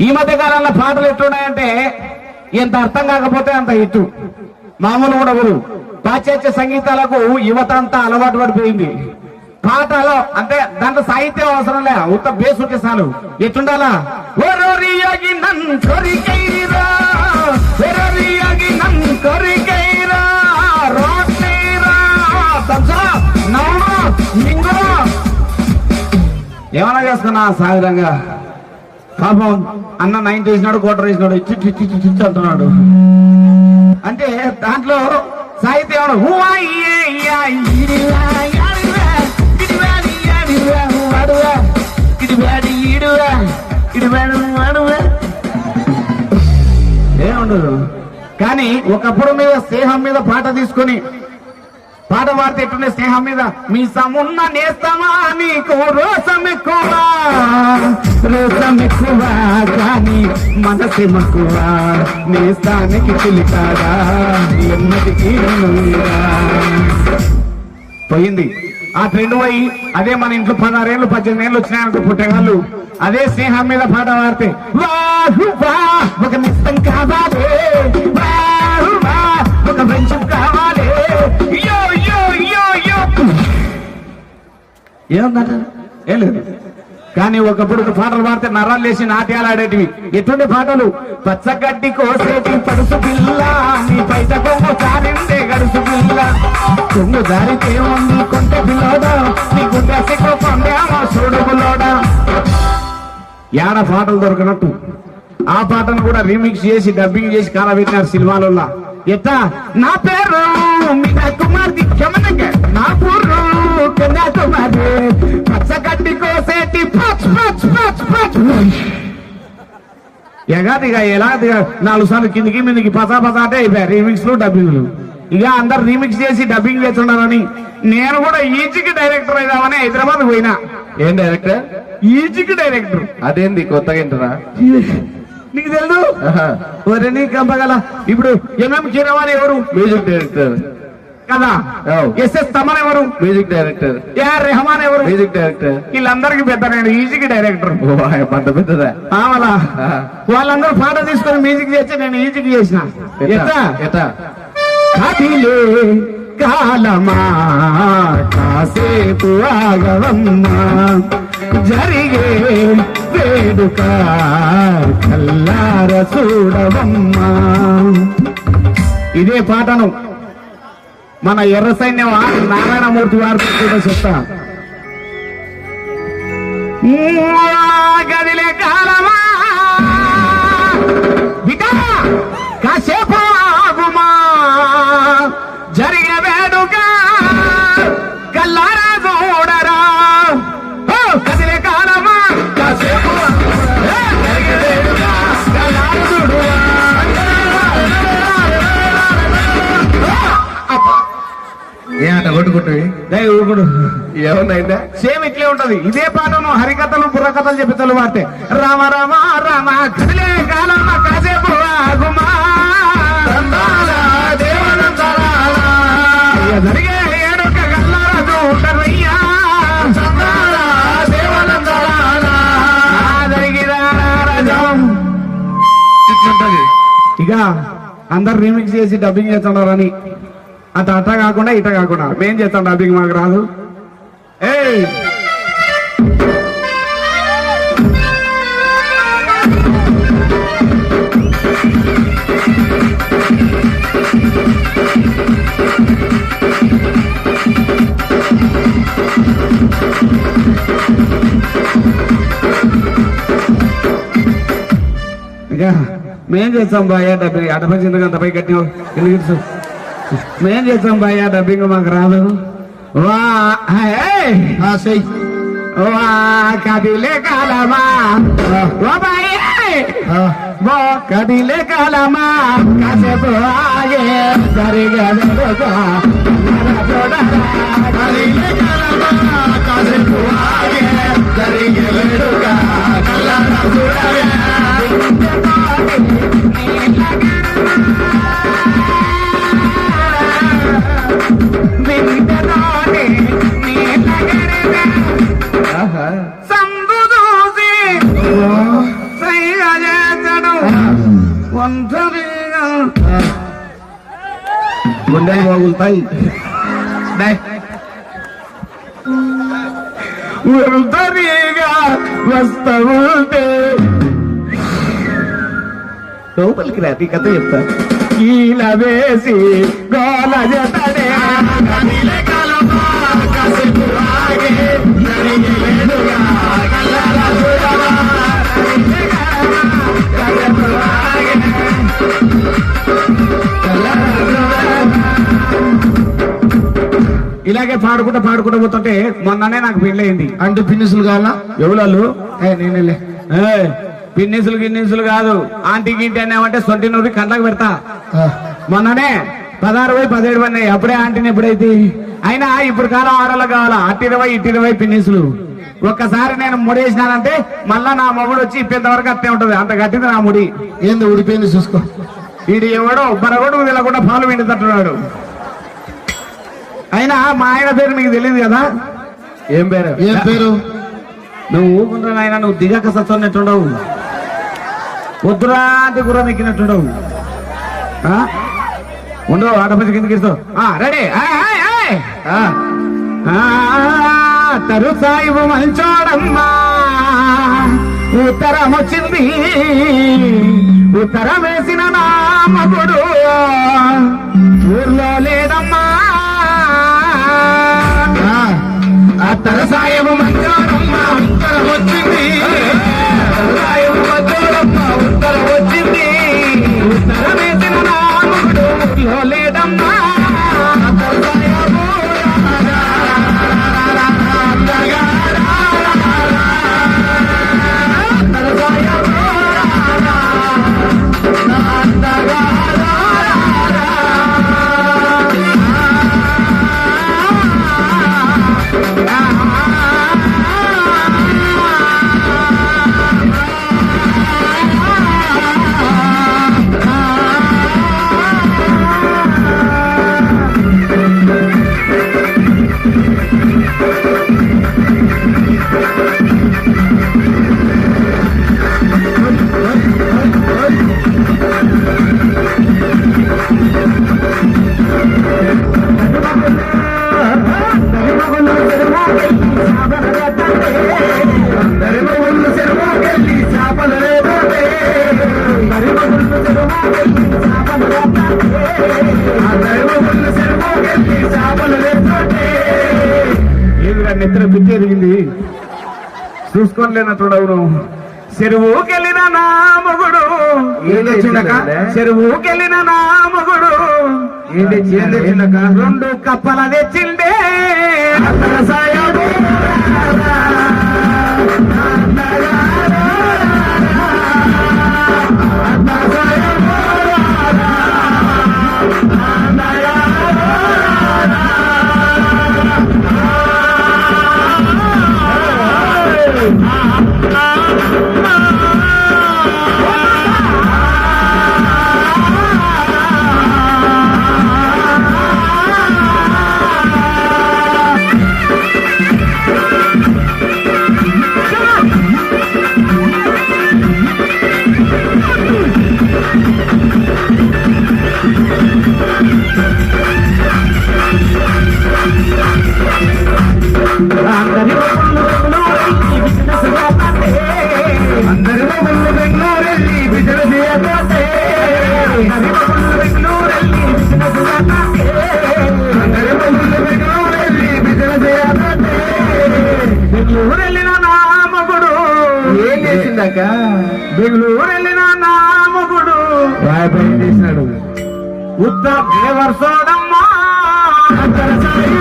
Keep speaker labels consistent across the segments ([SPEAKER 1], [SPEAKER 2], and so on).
[SPEAKER 1] ఈ మధ్య కాలంలో పాటలు ఎట్లున్నాయంటే ఎంత అర్థం కాకపోతే అంత ఇటు మామూలు కూడా పాశ్చాత్య సంగీతాలకు యువత అంతా అలవాటు పడిపోయింది. పాటలో అంటే దాంట్లో సాహిత్యం అవసరం లే ఉత్త బేస్ ఉంటే చాలు. ఎట్టుండాలా నన్ నన్ ఏమన్నా చేసుకున్నా సాగరంగా? పాపం అన్న నైన్ వేసినాడు క్వార్టర్ వేసినాడు ఇచ్చి ఇచ్చి ఇచ్చి అంటున్నాడు అంటే దాంట్లో సాహిత్యం ఏముండదు కానీ ఒకప్పుడు మీద స్నేహం మీద పాట తీసుకొని పాట పాడితే ఎట్టుండే స్నేహం మీద మీ సమున్న నేస్తామా నీకు రోసం ఎక్కువ రోసం ఎక్కువ కానీ మనసు మక్కువ నేస్తానికి చిలికాడా ఎన్నటికీ పోయింది. ఆ ట్రెండ్ పోయి అదే మన ఇంట్లో పదహారేళ్ళు పద్దెనిమిది ఏళ్ళు వచ్చినాయనుకో పుట్టేవాళ్ళు అదే స్నేహం మీద పాట పాడితే వాహు వా ఒక నిస్తం కావాలి ఏముందట ఏం లేదు. కానీ ఒకప్పుడు పాటలు పాడితే నరాలు లేచి నాట్యాలు ఆడేటివి. ఎటువంటి పాటలు? పచ్చగడ్డి కోసేటి పడుసు పిల్ల నీ బయట కొమ్ము చారిందే గడుసు పిల్ల. కొమ్ము దారితే ఉంది కొంటె పిల్లోడా నీ గుండె సిగ్గు కొండేమో చూడు పిల్లోడా. ఏడ పాటలు దొరకనట్టు? ఆ పాటను కూడా రీమిక్స్ చేసి డబ్బింగ్ చేసి కాలబెట్టినారు సినిమాలలో ఎట్టా? నా పేరు మీనా కుమార్ క్షమనగ నా కన్యాకుమారి పచ్చగడ్డి కోసేటి పచ్ పచ్ పచ్ పచ్. ఎగాదిగా ఎలాదిగా నాలుగు సార్లు కిందికి మీదకి పసా పసా అంటే అయిపోయాయి. రీమిక్స్లు డబ్బింగ్లు. ఇక అందరు రీమిక్స్ చేసి డబ్బింగ్ చేస్తున్నారని నేను కూడా ఈజీకి డైరెక్టర్ అయిదామని హైదరాబాద్ పోయినా.
[SPEAKER 2] ఏం డైరెక్టర్?
[SPEAKER 1] ఈజీకి డైరెక్టర్.
[SPEAKER 2] అదేంది కొత్తగా వింటున్నా?
[SPEAKER 1] నీకు తెలుసు. ఒరే నీ కంపగల ఇప్పుడు ఎంఎం కీరవాణి ఎవరు?
[SPEAKER 2] Music director.
[SPEAKER 1] కదా. ఎస్ఎస్ తమన్ ఎవరు?
[SPEAKER 2] మ్యూజిక్ డైరెక్టర్
[SPEAKER 1] ఏఆర్ రెహమాన్ ఎవరు?
[SPEAKER 2] మ్యూజిక్ డైరెక్టర్
[SPEAKER 1] వీళ్ళందరికీ పెద్ద నేను ఈజీకి డైరెక్టర్
[SPEAKER 2] పంట పెద్దదా. ఆహా.
[SPEAKER 1] వాళ్ళందరూ పాట తీసుకొని మ్యూజిక్ చేస్తే నేను ఈజీకి చేసిన. కాలమా కాసేపు ఆగవమ్మా. జరిగే వేడుక కల్లార చూడవమ్మా. ఇదే పాటను మన ఎర్ర సైన్యం నారాయణమూర్తి వారితో కూడా చెప్తా. గదిలే కాలమా ఏ
[SPEAKER 2] ఆట కొట్టుకుంటువి
[SPEAKER 1] దయ ఊరుకుడు.
[SPEAKER 2] ఏమన్నాయిందా?
[SPEAKER 1] సేమ్ ఇట్లే ఉంటది. ఇదే పాటను హరికథలు బుర్రకథలు చెప్పి వాడితే రామ రామ రామ కదిలే కాలమ్మ కాసేపు ఆగుమా. జరిగే ఏడుక ఇక అందరు రీమిక్స్ చేసి డబ్బింగ్ చేస్తున్నారని. అంత అట్ట కాకుండా ఇట కాకుండా. మేం చేస్తాం డబ్బింగ్ మాకు రాదు. ఏ మేం చేస్తాం బాయ్ డబ్బింగ్ అడపై చింతగా అంత పై కట్టినావు? ఎందుకు మేం చేస్తాం బాయ్యా డబ్బింగ్ మాకు రాదు వా ఏయ్! వా కదిలే కాలమా వా బాయ్యే! వా కదిలే కాలమా కాసేపు ఆగే సరిగా. కదిలే కాలమా కాసేపు ఆగే సరిగా వెనుక నర చూడరా.
[SPEAKER 2] గుండెలు మోగులుతాయి డై.
[SPEAKER 1] ఒంటరిగా వస్తా ఉంటే
[SPEAKER 2] లోపలికి రా కథ చెప్తా.
[SPEAKER 1] కీల వేసి గోల జతడే ఇలాగే పాడుకుంటూ పాడుకుంటూ పోతుంటే మొన్ననే నాకు పెళ్ళయింది.
[SPEAKER 2] అంటే పిన్నిసులు కావాలా?
[SPEAKER 1] ఎవరు
[SPEAKER 2] నేనేలే.
[SPEAKER 1] పిన్నిసులు గిన్నిసులు కాదు. ఆంటీ గింటి అనేవంటే సొంటి నూరి కండ్లకు పెడతా. మొన్ననే పదహారు పోయి పదిహేడు పడినాయి. అప్పుడే ఆంటీని ఎప్పుడైతే? అయినా ఇప్పుడు కాలం ఆడలు కావాలా? అటు ఇరవై ఇటు ఇరవై పిన్నిసులు. ఒక్కసారి నేను ముడేసినానంటే మళ్ళా నా మొగుడు వచ్చి ఇప్పేంత వరకు అట్టే ఉంటది. అంత గట్టింది నా ముడి.
[SPEAKER 2] ఏంది ఊడిపోయింది చూసుకో.
[SPEAKER 1] వీడు ఎవడో బరగొడుకు తెలకుండా పాలు విండుతట్టున్నాడు అయినా మా ఆయన పేరు మీకు తెలియదు కదా?
[SPEAKER 2] ఏం పేరు?
[SPEAKER 3] ఏం పేరు?
[SPEAKER 1] నువ్వు ఊకుంటున్నా ఆయన నువ్వు దిగక సత్తున్నట్టుండవు. పొద్దురాంటి గుర్రం ఎక్కినట్టుండవు? ఉండవు? ఆటపతి కిందకి ఇస్తావు రెడీ. తరు సాయిబు మంచోడమ్మా ఉత్తరం వచ్చింది ఉత్తరం వేసిన నా మగుడు. సాయము ఉత్తరం వచ్చింది. ఉత్తరం వచ్చింది. ఏదిరా నెత్తిన పిచ్చి ఎరిగింది చూసుకోలేనట్టుడవు నువ్వు చెరువుకెళ్ళిన నా మొగుడు.
[SPEAKER 2] ఏం తెచ్చిండక?
[SPEAKER 1] చెరువుకెళ్ళిన నా మొగుడు? రెండు కప్పల తెచ్చిండే. అత్తర
[SPEAKER 2] చేసిందాక
[SPEAKER 1] బెంగళూరెళ్ళిన నా మగుడు.
[SPEAKER 2] చేసినాడు.
[SPEAKER 1] సోడమ్మా అత్తర సాయి.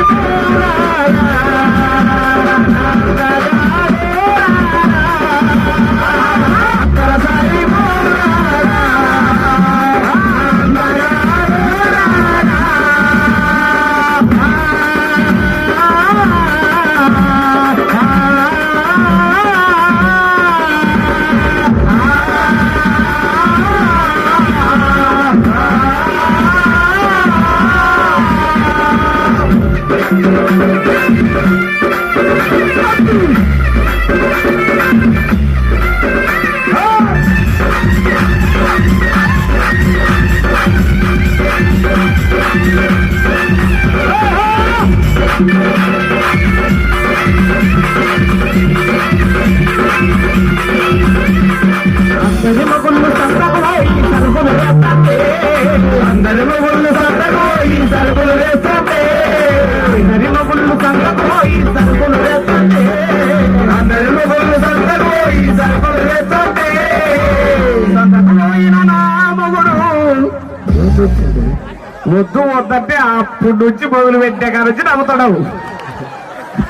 [SPEAKER 1] వద్దు వద్దంటే అప్పుడు నుంచి మొదలు పెట్టే కాడ నుంచి నమ్ముతాడు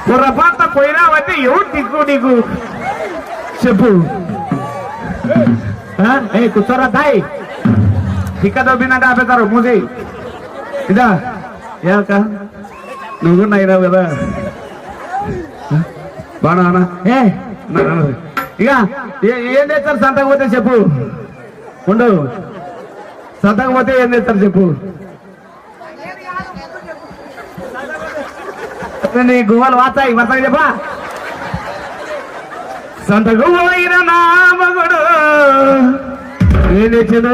[SPEAKER 1] పోయినా పోయినావంటే ఎవరు నీకు నీకు? చెప్పు. ఏ కూర్చోరా దాయ్ ఇక్క దొబ్బిందంటే ఆపేతారు మూసి. ఇదా. ఏక నువ్వు కూడా కదా. బాగా ఏ ఇక ఏ- ఏం తెస్తారు సంతకపోతే చెప్పు. ఉండు. సంతకపోతే ఏం తెస్తారు చెప్పు. నీ గువ్వలు వాచాయి వస్తాయి చెప్పా. సంతకు పోయిన నా మగుడు.
[SPEAKER 2] ఏం తెచ్చాడు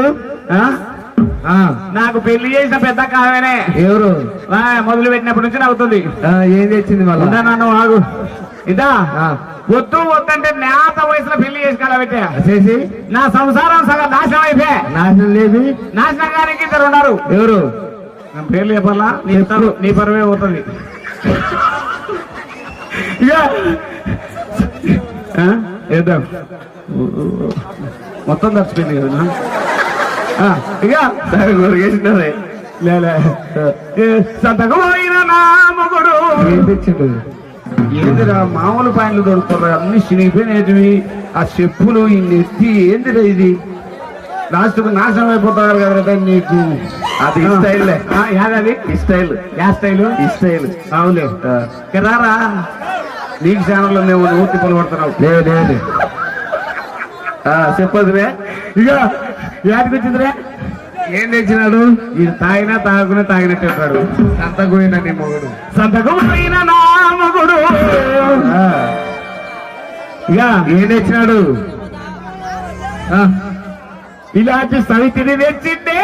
[SPEAKER 1] నాకు పెళ్ళి చేసిన పెద్ద కావనే
[SPEAKER 2] ఎవరు?
[SPEAKER 1] మొదలు పెట్టినప్పటి నుంచి నవ్వుతుంది.
[SPEAKER 2] ఏం తెచ్చింది మళ్ళా?
[SPEAKER 1] నన్ను ఆగు. ఇదా? వద్దు వద్దంటే నేత వయసులో పెళ్ళి చేసి పెట్టా
[SPEAKER 2] చేసి.
[SPEAKER 1] నా సంసారం సగం నాశనం అయిపోయా.
[SPEAKER 2] నాశనం లేదు.
[SPEAKER 1] నాశనంగానికి ఇద్దరు ఉన్నారు.
[SPEAKER 2] ఎవరు?
[SPEAKER 1] నా పేర్లు చెప్పాలా నీ పరువే పోతుంది? వేద్దాం మొత్తం తచ్చిపోయింది కదా ఇక.
[SPEAKER 2] సరే కొరిగేసినదే
[SPEAKER 1] లేలే ఏ, సంతకు పోయిన నా మొగుడు.
[SPEAKER 2] ఏం తెచ్చిండు?
[SPEAKER 1] ఏందిరా మామూలు పాయింట్లు దొరుకుతారు అన్ని చినిగిపోయినవి ఆ చెప్పులు ఈ నెత్తి ఏందిరా ఇది? లాస్ట్కు నాశనం అయిపోతారు కదా నీకు.
[SPEAKER 2] అది.
[SPEAKER 1] ఆ, యాదది
[SPEAKER 2] ఈ స్టైల్.
[SPEAKER 1] యా స్టైలు?
[SPEAKER 2] ఈ స్టైల్.
[SPEAKER 1] అవులే రారా? నీకు ఛానల్లో మేము నువ్వు తిప్పలు పడుతున్నావు
[SPEAKER 2] లేదు లేదు. ఆ, చెప్పదురే
[SPEAKER 1] ఇక యాడికి వచ్చిందిరా
[SPEAKER 2] ఏం తెచ్చినాడు?
[SPEAKER 1] ఇది తాగినా తాగుకునే తాగినట్టు ఉంటాడు.
[SPEAKER 2] సంతపోయిన నీ మొగుడు.
[SPEAKER 1] సంతకు పోయిన నా మగుడు. ఇక
[SPEAKER 2] ఏం తెచ్చినాడు? ఆ,
[SPEAKER 1] ఇలాంటి సవితిని తెచ్చిందే